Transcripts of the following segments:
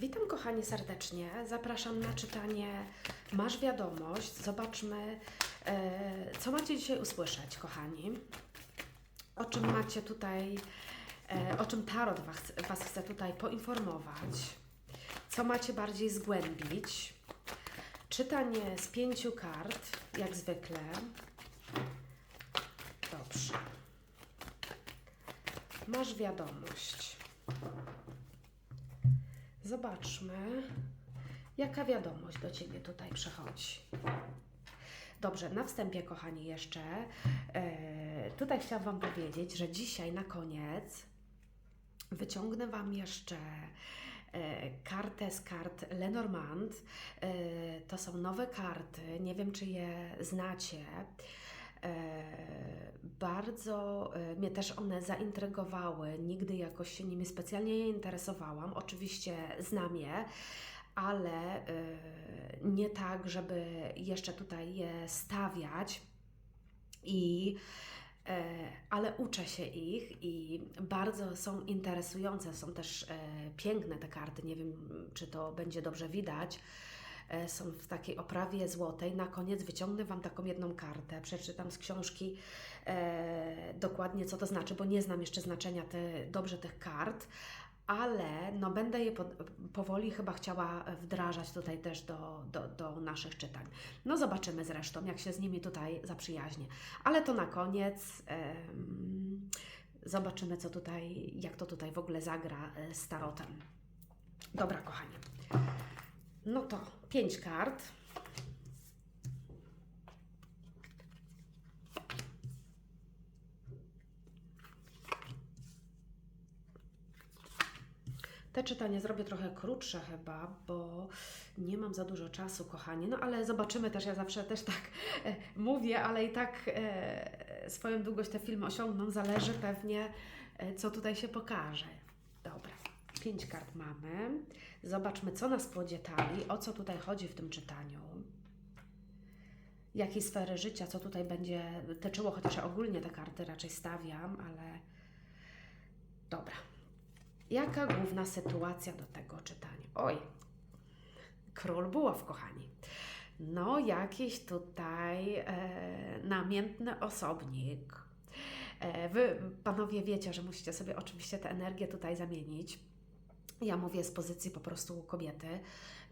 Witam kochani serdecznie. Zapraszam na czytanie Masz wiadomość. Zobaczmy, e, co macie dzisiaj usłyszeć, kochani. O czym macie tutaj, e, o czym Tarot was, was chce tutaj poinformować. Co macie bardziej zgłębić. Czytanie z pięciu kart, jak zwykle. Dobrze. Masz wiadomość. Zobaczmy, jaka wiadomość do Ciebie tutaj przechodzi. Dobrze, na wstępie, kochani, jeszcze e, tutaj chciałam Wam powiedzieć, że dzisiaj na koniec wyciągnę Wam jeszcze e, kartę z kart Lenormand. E, to są nowe karty, nie wiem czy je znacie. E, bardzo e, mnie też one zaintrygowały. Nigdy jakoś się nimi specjalnie nie interesowałam. Oczywiście znam je, ale e, nie tak, żeby jeszcze tutaj je stawiać. I ale uczę się ich i bardzo są interesujące. Są też piękne te karty. Nie wiem, czy to będzie dobrze widać. E, Są w takiej oprawie złotej. Na koniec wyciągnę Wam taką jedną kartę. Przeczytam z książki e, dokładnie, co to znaczy, bo nie znam jeszcze znaczenia te, dobrze tych kart. Ale no, będę je po, powoli chyba chciała wdrażać tutaj też do, do, do naszych czytań. No zobaczymy zresztą, jak się z nimi tutaj zaprzyjaźnię. Ale to na koniec zobaczymy, co tutaj, jak to tutaj w ogóle zagra e, z tarotem. Dobra, kochani. No to pięć kart. Te czytanie zrobię trochę krótsze chyba, bo nie mam za dużo czasu, kochani. No ale zobaczymy też, ja zawsze też tak e, mówię, ale i tak e, swoją długość te filmy osiągną. Zależy pewnie, e, co tutaj się pokaże. Pięć kart mamy. Zobaczmy, co nas podzietali, o co tutaj chodzi w tym czytaniu. Jakie sfery życia, co tutaj będzie tyczyło, chociaż ja ogólnie te karty raczej stawiam, ale dobra. Jaka główna sytuacja do tego czytania? Oj, król buław, kochani. No, jakiś tutaj e, namiętny osobnik. E, wy, panowie, wiecie, że musicie sobie oczywiście tę energię tutaj zamienić. Ja mówię z pozycji po prostu kobiety.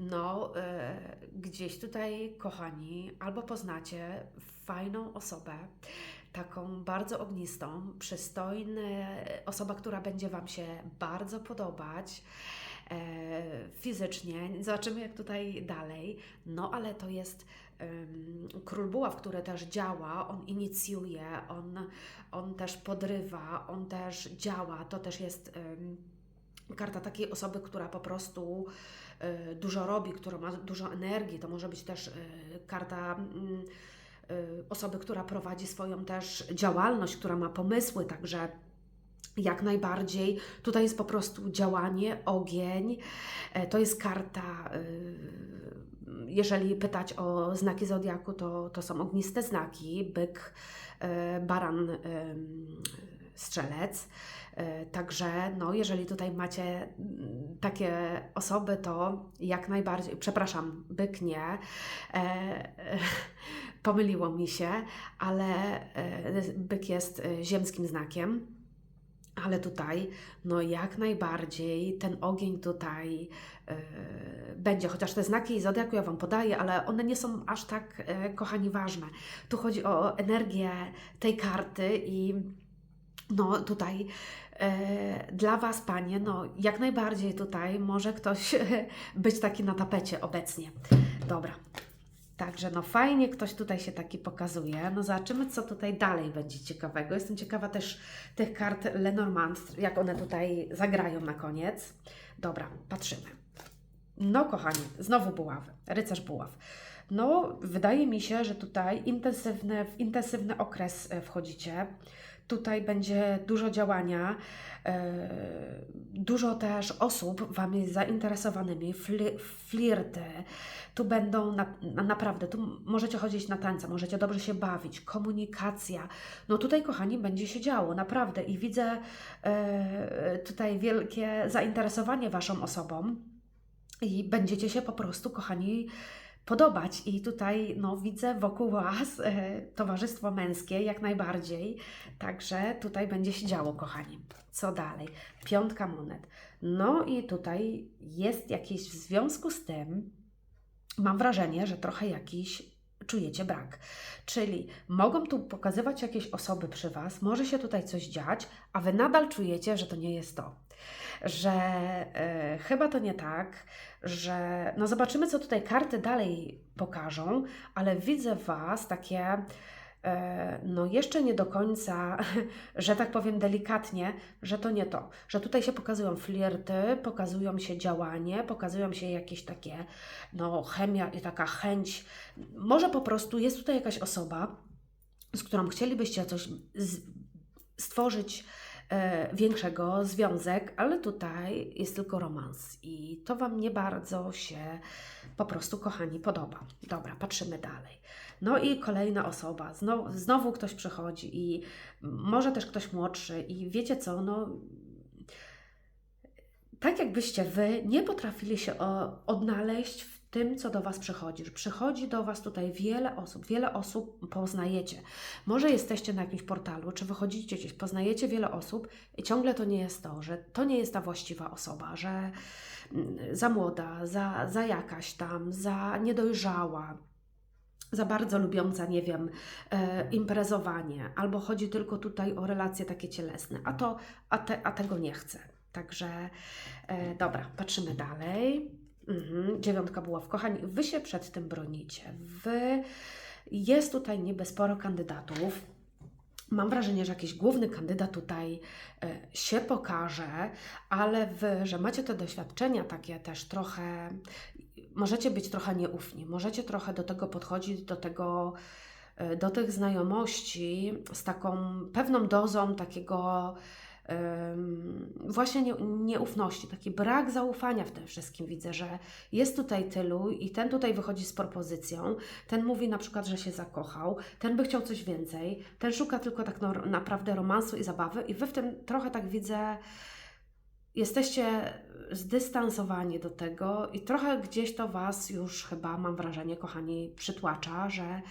No, e, gdzieś tutaj, kochani, albo poznacie fajną osobę, taką bardzo ognistą, przystojny, osoba, która będzie Wam się bardzo podobać e, fizycznie. Zobaczymy, jak tutaj dalej. No, ale to jest em, król buław, który też działa, on inicjuje, on, on też podrywa, on też działa. To też jest em, karta takiej osoby, która po prostu e, dużo robi, która ma dużo energii. To może być też e, karta mm, e, osoby, która prowadzi swoją też działalność, która ma pomysły, także jak najbardziej. Tutaj jest po prostu działanie, ogień. To jest karta. Jeżeli pytać o znaki zodiaku, to, to są ogniste znaki: byk, baran, strzelec. E, Także, no, jeżeli tutaj macie mm, takie osoby, to jak najbardziej, przepraszam, byk nie, e, pomyliło mi się, ale e, byk jest e, ziemskim znakiem. Ale tutaj, no jak najbardziej ten ogień tutaj będzie, chociaż te znaki zodiaku ja Wam podaję, ale one nie są aż tak, kochani, ważne. Tu chodzi o energię tej karty i no tutaj e, dla Was, Panie, no jak najbardziej tutaj może ktoś być taki na tapecie obecnie. Dobra. Także no fajnie ktoś tutaj się taki pokazuje. No zobaczymy, co tutaj dalej będzie ciekawego. Jestem ciekawa też tych kart Lenormand, jak one tutaj zagrają na koniec. Dobra, patrzymy. No kochani, znowu buławy, rycerz buław. No, wydaje mi się, że tutaj intensywny, w intensywny okres e, wchodzicie. Tutaj będzie dużo działania, e, dużo też osób Wami zainteresowanymi, fli, flirty. Tu będą na, na, naprawdę, tu możecie chodzić na tańce, możecie dobrze się bawić, komunikacja. No tutaj, kochani, będzie się działo, naprawdę. I widzę e, tutaj wielkie zainteresowanie Waszą osobą. i będziecie się po prostu, kochani, podobać. I tutaj no, widzę wokół Was e, towarzystwo męskie jak najbardziej. Także tutaj będzie się działo, kochani. Co dalej? Piątka monet. No i tutaj jest jakiś w związku z tym, mam wrażenie, że trochę jakiś czujecie brak. Czyli mogą tu pokazywać jakieś osoby przy Was, może się tutaj coś dziać, a Wy nadal czujecie, że to nie jest to. Że e, chyba to nie tak, że no zobaczymy, co tutaj karty dalej pokażą, ale widzę Was takie e, no jeszcze nie do końca, że tak powiem delikatnie, że to nie to, że tutaj się pokazują flirty, pokazują się działanie, pokazują się jakieś takie, no chemia i taka chęć, może po prostu jest tutaj jakaś osoba, z którą chcielibyście coś z, stworzyć większego, związek, ale tutaj jest tylko romans i to Wam nie bardzo się po prostu, kochani, podoba. Dobra, patrzymy dalej. No i kolejna osoba, znowu, znowu ktoś przychodzi i może też ktoś młodszy i wiecie co, no tak jakbyście Wy nie potrafili się odnaleźć w tym, co do Was przychodzi. Że Przychodzi do Was tutaj wiele osób, wiele osób poznajecie. Może jesteście na jakimś portalu, czy wychodzicie gdzieś, poznajecie wiele osób i ciągle to nie jest to, że to nie jest ta właściwa osoba, że mm, za młoda, za, za jakaś tam, za niedojrzała, za bardzo lubiąca, nie wiem, e, imprezowanie, albo chodzi tylko tutaj o relacje takie cielesne, a to, a, te, a tego nie chcę. Także e, dobra, patrzymy dalej. Mhm, dziewiątka była w kochani. Wy się przed tym bronicie. Wy jest tutaj niby sporo kandydatów. Mam wrażenie, że jakiś główny kandydat tutaj e, się pokaże, ale wy, że macie te doświadczenia takie też trochę, możecie być trochę nieufni, możecie trochę do tego podchodzić, do tego, e, do tych znajomości z taką pewną dozą takiego właśnie nie, nieufności, taki brak zaufania w tym wszystkim. Widzę, że jest tutaj tylu i ten tutaj wychodzi z propozycją, ten mówi na przykład, że się zakochał, ten by chciał coś więcej, ten szuka tylko tak naprawdę romansu i zabawy i Wy w tym trochę tak widzę, jesteście zdystansowani do tego i trochę gdzieś to Was już chyba, mam wrażenie, kochani, przytłacza, że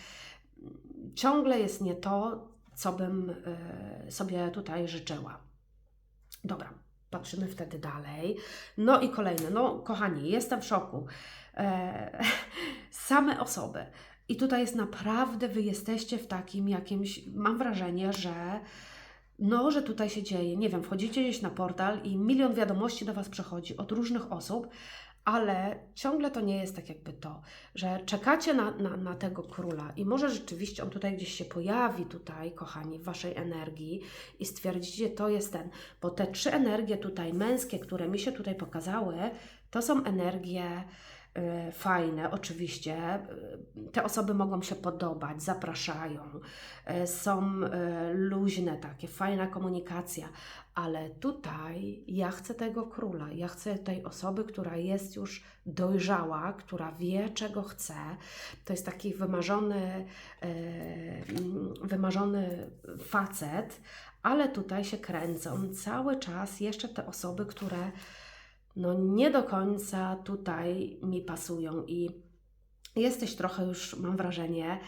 ciągle jest nie to, co bym y, sobie tutaj życzyła. Dobra, patrzymy wtedy dalej. No i kolejne. No, kochani, jestem w szoku. E, same osoby. I tutaj jest naprawdę, wy jesteście w takim jakimś, mam wrażenie, że no, że tutaj się dzieje. Nie wiem, wchodzicie gdzieś na portal i milion wiadomości do Was przychodzi od różnych osób, ale ciągle to nie jest tak jakby to, że czekacie na, na, na, tego króla i może rzeczywiście on tutaj gdzieś się pojawi, tutaj, kochani, w waszej energii i stwierdzicie, to jest ten, bo te trzy energie tutaj męskie, które mi się tutaj pokazały, to są energie fajne, oczywiście. Y, te osoby mogą się podobać, zapraszają, y, są luźne takie, fajna komunikacja, ale tutaj ja chcę tego króla, ja chcę tej osoby, która jest już dojrzała, która wie, czego chce. To jest taki wymarzony, wymarzony facet, ale tutaj się kręcą cały czas jeszcze te osoby, które no nie do końca tutaj mi pasują i jesteś trochę już, mam wrażenie,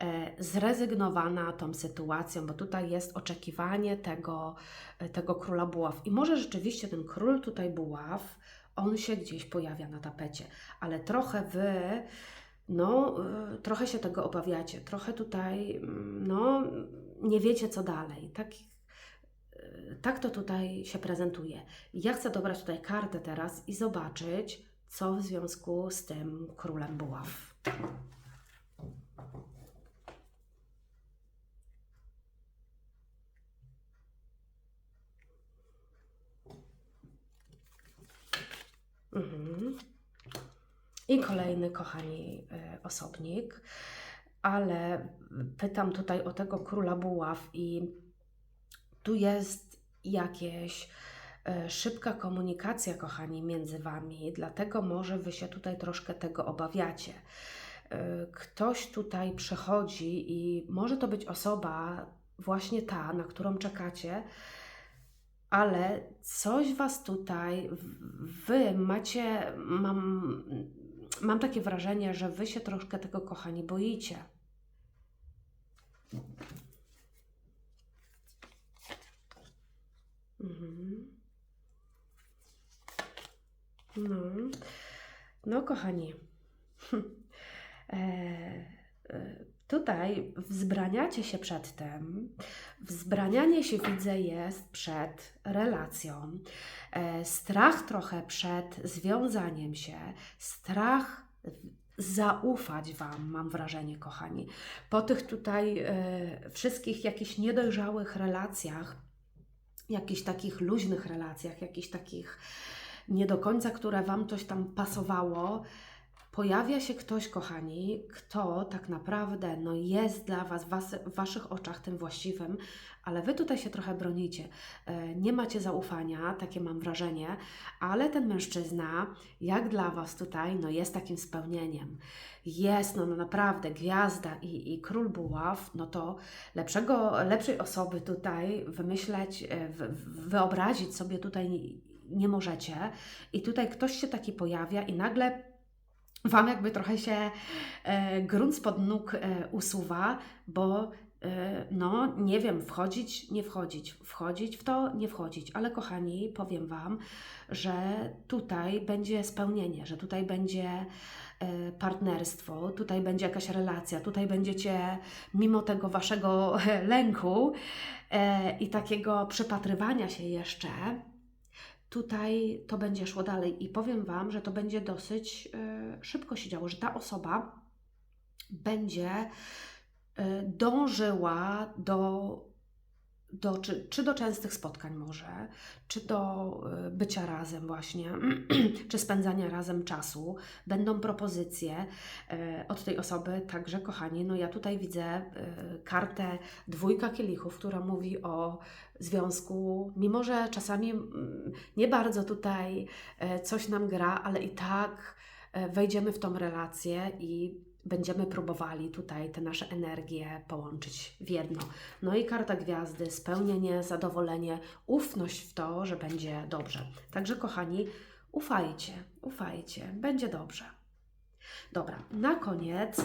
e, zrezygnowana tą sytuacją, bo tutaj jest oczekiwanie tego, e, tego króla buław. I może rzeczywiście ten król tutaj buław, on się gdzieś pojawia na tapecie, ale trochę wy, no, e, trochę się tego obawiacie, trochę tutaj, mm, no, nie wiecie co dalej. Tak, tak to tutaj się prezentuje. Ja chcę dobrać tutaj kartę teraz i zobaczyć, co w związku z tym królem buław. Mhm. I kolejny, kochani, y, osobnik, ale pytam tutaj o tego króla buław i tu jest jakieś e, szybka komunikacja, kochani, między Wami, dlatego może Wy się tutaj troszkę tego obawiacie. E, ktoś tutaj przechodzi i może to być osoba właśnie ta, na którą czekacie, ale coś Was tutaj, Wy macie, mam, mam takie wrażenie, że Wy się troszkę tego, kochani, boicie. Mhm. No, no kochani, e, e, tutaj wzbraniacie się przed tym, wzbranianie się widzę jest przed relacją, e, strach trochę przed związaniem się, strach zaufać Wam, mam wrażenie, kochani. Po tych tutaj wszystkich jakichś niedojrzałych relacjach, jakichś takich luźnych relacjach, jakichś takich nie do końca, które Wam coś tam pasowało, pojawia się ktoś, kochani, kto tak naprawdę no, jest dla Was was w Waszych oczach tym właściwym, ale Wy tutaj się trochę bronicie. E, Nie macie zaufania, takie mam wrażenie, ale ten mężczyzna, jak dla Was tutaj, no jest takim spełnieniem. Jest, no, no naprawdę, gwiazda i, i król buław, no to lepszego, lepszej osoby tutaj wymyśleć, e, wyobrazić sobie tutaj nie możecie. I tutaj ktoś się taki pojawia i nagle Wam jakby trochę się e, grunt spod nóg e, usuwa, bo e, no nie wiem, wchodzić, nie wchodzić, wchodzić w to, nie wchodzić. Ale kochani, powiem Wam, że tutaj będzie spełnienie, że tutaj będzie e, partnerstwo, tutaj będzie jakaś relacja, tutaj będziecie mimo tego Waszego e, lęku i takiego przypatrywania się jeszcze, tutaj to będzie szło dalej. I powiem Wam, że to będzie dosyć e, szybko się działo, że ta osoba będzie e, dążyła do, do czy, czy do częstych spotkań może, czy do e, bycia razem właśnie, czy spędzania razem czasu. Będą propozycje e, od tej osoby, także kochani, no ja tutaj widzę e, kartę dwójka kielichów, która mówi o związku, mimo że czasami mm, nie bardzo tutaj coś nam gra, ale i tak wejdziemy w tą relację i będziemy próbowali tutaj te nasze energie połączyć w jedno. No i karta gwiazdy, spełnienie, zadowolenie, ufność w to, że będzie dobrze. Także kochani, ufajcie, ufajcie, będzie dobrze. Dobra, na koniec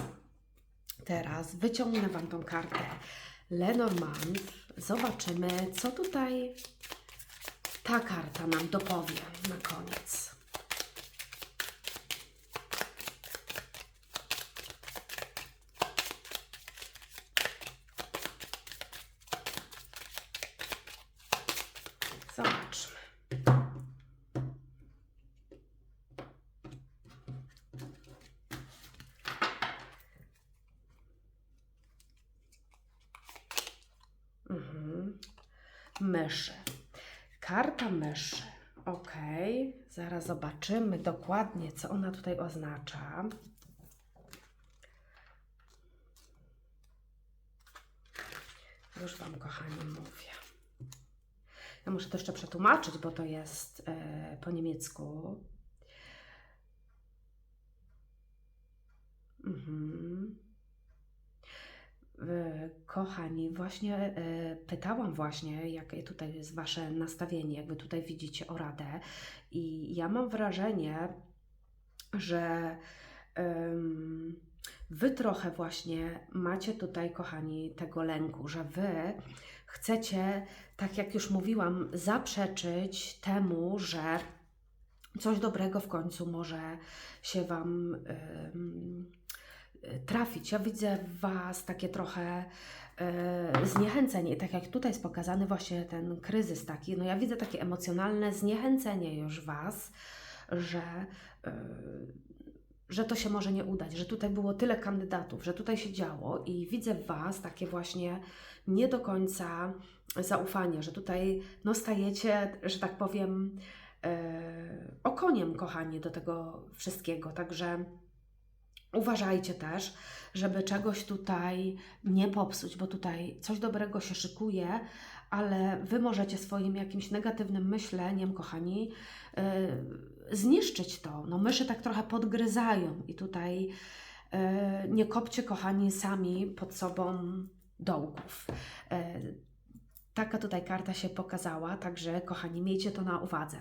teraz wyciągnę Wam tą kartę Lenormand. Zobaczymy, co tutaj ta karta nam dopowie na koniec. Zobaczmy. Mhm. Myszy. Karta myszy. Ok, zaraz zobaczymy dokładnie, co ona tutaj oznacza. Już Wam, kochani, mówię. Ja muszę to jeszcze przetłumaczyć, bo to jest e, po niemiecku. Mhm. Kochani, właśnie e, pytałam właśnie, jakie tutaj jest Wasze nastawienie, jak Wy tutaj widzicie o radę i ja mam wrażenie, że Wy trochę właśnie macie tutaj, kochani, tego lęku, że Wy chcecie, tak jak już mówiłam, zaprzeczyć temu, że coś dobrego w końcu może się Wam trafić. Ja widzę w Was takie trochę e, zniechęcenie, tak jak tutaj jest pokazany właśnie ten kryzys taki, no ja widzę takie emocjonalne zniechęcenie już Was, że, e, że to się może nie udać, że tutaj było tyle kandydatów, że tutaj się działo i widzę w Was takie właśnie nie do końca zaufanie, że tutaj no stajecie, że tak powiem, e, okoniem, kochani, do tego wszystkiego, także Uważajcie też, żeby czegoś tutaj nie popsuć, bo tutaj coś dobrego się szykuje, ale Wy możecie swoim jakimś negatywnym myśleniem, kochani, yy, zniszczyć to. No myszy tak trochę podgryzają i tutaj yy, nie kopcie, kochani, sami pod sobą dołków. Yy, taka tutaj karta się pokazała, także kochani, miejcie to na uwadze.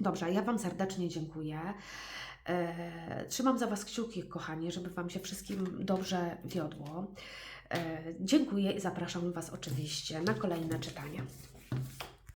Dobrze, ja Wam serdecznie dziękuję. Trzymam za Was kciuki, kochani, żeby Wam się wszystkim dobrze wiodło. E, Dziękuję i zapraszam Was oczywiście na kolejne czytania.